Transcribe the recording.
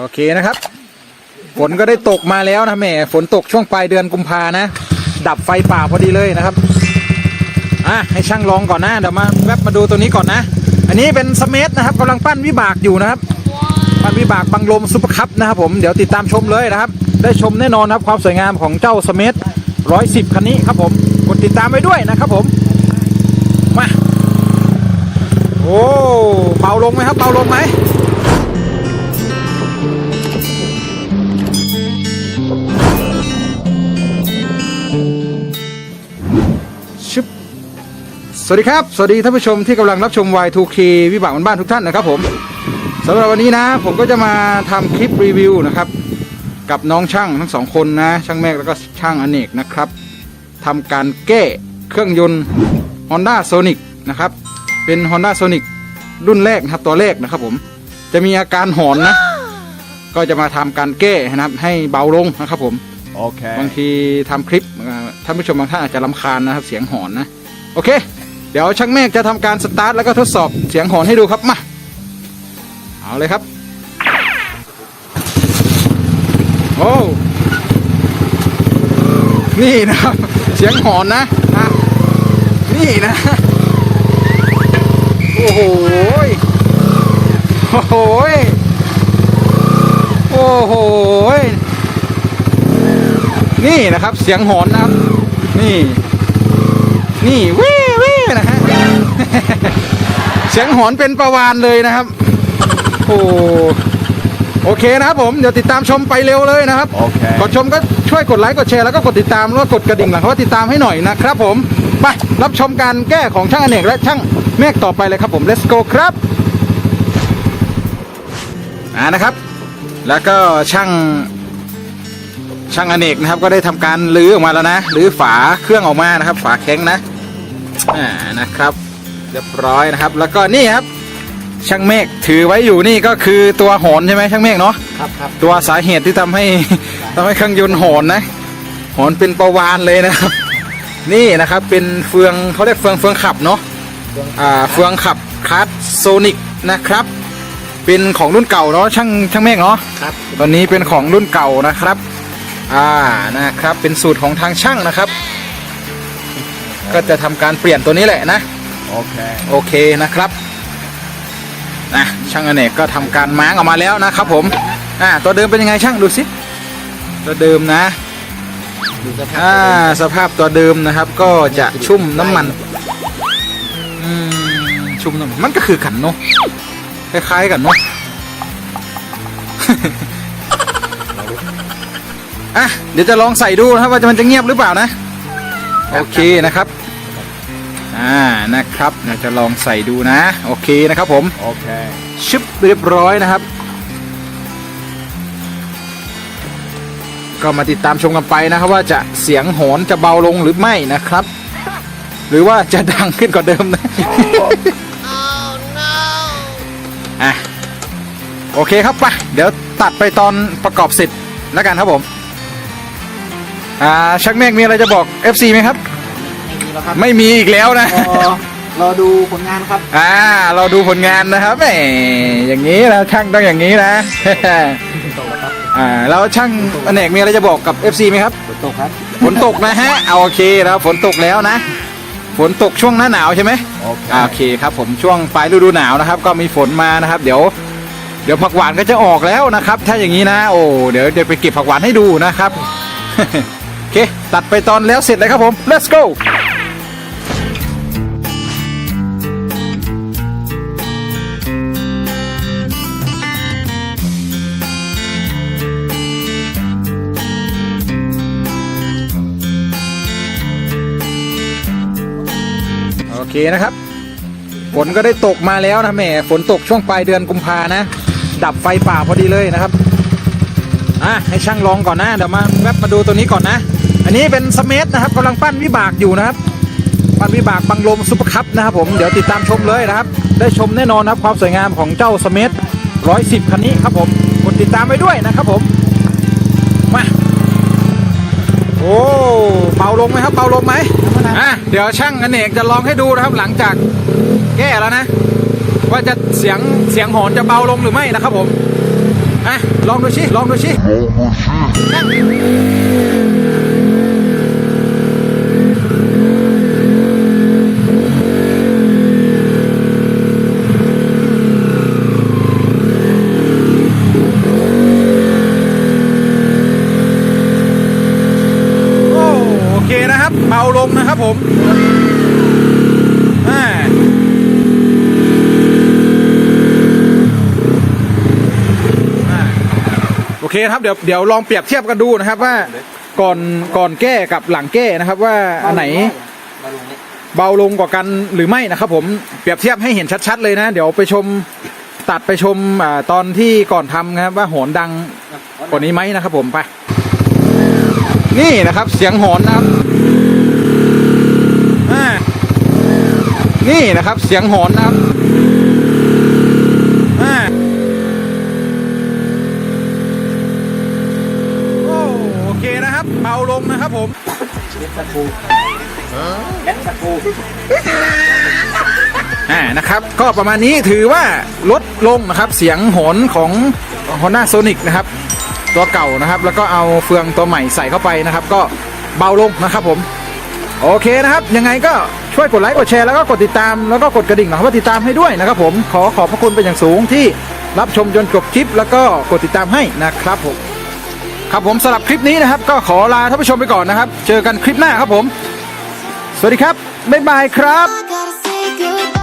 โอเคนะครับ ฝนก็ได้ตกมาแล้วนะแม่ฝนตกช่วงปลายเดือนกุมภานะ ดับไฟป่าพอดีเลยนะครับอะให้ช่างลองก่อนนะเดี๋ยวมาแวบมาดูตัวนี้ก่อนนะ อันนี้เป็นสเมธนะครับกำลังปั้นวิบากอยู่นะครับ ปั้นวิบากบังลมซุปเปอร์คัพนะครับผมเดี๋ยวติดตามชมเลยนะครับ ได้ชมแน่นอนครับความสวยงามของเจ้าสเมธร้อยสิบคันนี้ครับผมกดติดตามไว้ด้วยนะครับผมมาโอ้เบาลงไหมครับเบาลงไหม สวัสดีครับ สวัสดีท่านผู้ชมที่กำลังรับชม Y2K วิบากมันบ้านทุกท่านนะครับผมสำหรับวันนี้นะ ผมก็จะมาทำคลิปรีวิวนะครับ กับน้องช่างทั้งสองคนนะ ช่างแม็กแล้วก็ช่างอเนกนะครับทำการแก้เครื่องยนต์ Honda Sonic นะครับ เป็น Honda Sonic รุ่นแรกนะครับตัวแรกนะครับผม จะมีอาการหอนนะ ก็จะมาทำการแก้นะครับ ให้เบาลงนะครับผม Okay. บางทีทำคลิปเอ่อท่านผู้ชมบางท่านอาจจะลำคาญนะครับ เสียงหอนนะ โอเค เดี๋ยวช่างเมฆจะทำการสตาร์ทแล้วก็ทดสอบเสียงหอนให้ดูครับมาเอาเลยครับ โอ้นี่นะครับ เสียงหอนนะะนี่นะ โอ้โหยโอ้โหยโอ้โหยนี่นะครับ เสียงหอนนะครับ นี่ นี่วิวินะฮะ เสียงหอนเป็นประวานเลยนะครับ โอ้โอเคนะครับผม เดี๋ยวติดตามชมไปเร็วเลยนะครับ โอเคก่อนชมก็ช่วยกดไลค์กดแชร์แล้วก็กดติดตามแล้วก็กดกระดิ่งหลังเขาว่าติดตามให้หน่อยนะครับผม ไปรับชมการแก้ของช่างอเนกและช่างเมฆต่อไปเลยครับผม let's go ครับอ่านะครับ แล้วก็ช่างช่างอเนกนะครับ ก็ได้ทำการลื้อออกมาแล้วนะลื้อฝาเครื่องออกมานะครับ ฝาแข้งนะอ่านะครับ เรียบร้อยนะครับ แล้วก็นี่ครับ ช่างเมฆถือไว้อยู่นี่ก็คือตัวหอนใช่ไหมช่างเมฆเนาะครับครับตัวสาเหตุที่ทำให้ทำให้เครื่องยนต์หอนนะหอนเป็นประวานเลยนะครับ นี่นะครับเป็นเฟืองเขาเรียกเฟืองเฟืองขับเนาะอ่าเฟืองขับคาร์ดโซนิกนะครับ เป็นของรุ่นเก่าเนาะช่างช่างเมฆเนาะครับตอนนี้เป็นของรุ่นเก่านะครับอ่านะครับเป็นสูตรของทางช่างนะครับ ก็จะทำการเปลี่ยนตัวนี้แหละนะ Okay. โอเคนะครับนะช่างอเนกก็ทำการม้างออกมาแล้วนะครับผมอ่าตัวเดิมเป็นยังไงช่างดูสิตัวเดิมนะดูสภาอ่าพสภาพตัวเดิมนะครับ ก็จะชุ่มน้ำมันอืมชุ่มน้ำมันมันก็คือขันเนาะคล้ายๆกันเนาะอะเดี๋ยวจะลองใส่ดูนะครับว่ามันจะเงียบหรือเปล่านะ โอเคนะครับ อ่านะครับเดี๋ยวจะลองใส่ดูนะ โอเคนะครับผม Okay. ชึบเรียบร้อยนะครับ ก็มาติดตามชมกันไปนะครับว่าจะเสียงโหอนจะเบาลงหรือไม่นะครับ หรือว่าจะดังขึ้นกว่าเดิมนะ อะโอเคครับไปเดี๋ยวตัดไปตอนประกอบเสร็จแล้วกันครับผม อ่าชักเมฆมีอะไรจะบอก FC ไหมครับไม่มี แล้วครับไม่มีอีกแล้วนะ รอรอดูผลงานครับอ่า เราดูผลงานนะครับแหมอย่างนี้นะช่างต้องอย่างนี้นะ ตกแล้วครับอ่าแล้วช่างอเนกมีอะไรจะบอกกับ FC ไหมครับฝนตกครับฝนตกนะฮะเอาโอเคแล้วฝนตกแล้วนะ ฝนตกช่วงหน้าหนาวใช่ไหม Okay. อ่าโอเคครับผมช่วงปลายฤดูหนาวนะครับ ก็มีฝนมานะครับ เดี๋ยวเดี๋ยวผักหวานก็จะออกแล้วนะครับ ถ้าอย่างนี้นะ โอ้เดี๋ยวเดี๋ยวไปเก็บผักหวานให้ดูนะครับ โอเคตัดไปตอนแล้วเสร็จเลยครับผม let's go เคนะครับ ฝนก็ได้ตกมาแล้วนะแหม่ฝนตกช่วงปลายเดือนกุมภานะ ดับไฟป่าพอดีเลยนะครับอะให้ช่างลองก่อนนะเดี๋ยวมาแวบมาดูตัวนี้ก่อนนะ อันนี้เป็นสเมธนะครับกำลังปั้นวิบากอยู่นะครับปั้นวิบากบังลมซุปเปอร์คัพนะครับผมเดี๋ยวติดตามชมเลยนะครับ ได้ชมแน่นอนนะครับความสวยงามของเจ้าสเมธร้อยสิบคันนี้ครับผมกดติดตามไปด้วยนะครับผมมา โอ้เบาลงไหมครับเบาลงไหมอะเดี๋ยวช่างอเนกจะลองให้ดูนะครับหลังจากแก้แล้วนะ ว่าจะเสียงเสียงหอนจะเบาลงหรือไม่นะครับผมอะลองดูชิลองดูชิโอ้โอเค นะครับ เบาลงนะครับผมโอเคครับเดี๋ยวเดี๋ยวลองเปรียบเทียบกันดูนะครับว่าก่อนก่อนแก้กับหลังแก้นะครับว่าอันไหนมาลงเบาลงกว่ากันหรือไม่นะครับ ผมเปรียบเทียบให้เห็นชัด ๆ เลยนะ เดี๋ยวไปชมตัดไปชมอตอนที่ก่อนทำนะครับว่าโหนดังกว่านี้ไหมนะครับผมไป นี่นะครับเสียงหอนนะครับอ่านี่นะครับเสียงหอนนะครับอ่าโอ้โอเคนะครับเบาลงนะครับผมเล่นตะปูเล่นตะปูอ่านะครับก็ประมาณนี้ถือว่าลดลงนะครับเสียงโหนของ Honda Sonic นะครับ ตัวเก่านะครับ แล้วก็เอาเฟืองตัวใหม่ใส่เข้าไปนะครับ ก็เบาลงนะครับผม โอเคนะครับ ยังไงก็ช่วยกดไลค์กดแชร์แล้วก็กดติดตามแล้วก็กดกระดิ่งนะครับว่าติดตามให้ด้วยนะครับ ผมขอขอบพระคุณเป็นอย่างสูงที่รับชมจนจบคลิป แล้วก็กดติดตามให้นะครับผมครับผมสำหรับคลิปนี้นะครับ ก็ขอลาท่านผู้ชมไปก่อนนะครับ เจอกันคลิปหน้าครับผม สวัสดีครับบ๊ายบายครับ